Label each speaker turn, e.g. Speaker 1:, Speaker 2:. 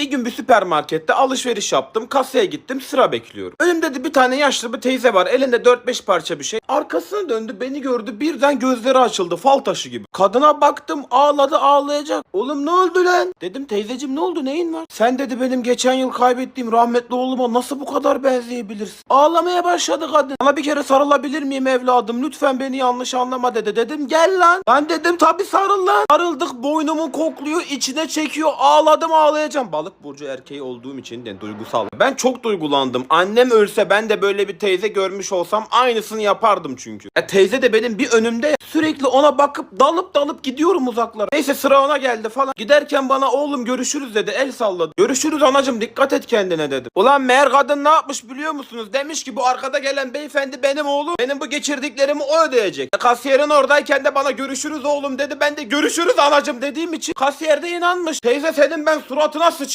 Speaker 1: Bir gün bir süpermarkette alışveriş yaptım. Kasaya gittim sıra bekliyorum. Önümde de bir tane yaşlı bir teyze var. Elinde 4-5 parça bir şey. Arkasına döndü beni gördü. Birden gözleri açıldı fal taşı gibi. Kadına baktım ağladı ağlayacak. Oğlum ne oldu lan? Dedim teyzeciğim ne oldu neyin var? Sen dedi benim geçen yıl kaybettiğim rahmetli oğluma nasıl bu kadar benzeyebilirsin? Ağlamaya başladı kadın. Sana bir kere sarılabilir miyim evladım? Lütfen beni yanlış anlama dedi. Dedim gel lan. Ben dedim tabi sarıl lan. Sarıldık boynumu kokluyor içine çekiyor ağladım ağlayacağım. Balık burcu erkeği olduğum için de duygusal. Ben çok duygulandım. Annem ölse ben de böyle bir teyze görmüş olsam aynısını yapardım çünkü. E, teyze de benim bir önümde ya. sürekli ona bakıp dalıp dalıp gidiyorum uzaklara. Neyse sıra ona geldi falan. Giderken bana oğlum görüşürüz dedi el salladı. Görüşürüz anacım dikkat et kendine dedi. Ulan meğer kadın ne yapmış biliyor musunuz? Demiş ki bu arkada gelen beyefendi benim oğlum. Benim bu geçirdiklerimi o ödeyecek. E, Kasiyerin oradayken de bana görüşürüz oğlum dedi. Ben de görüşürüz anacım dediğim için kasiyer de inanmış. Teyze senin ben suratına sıçayım.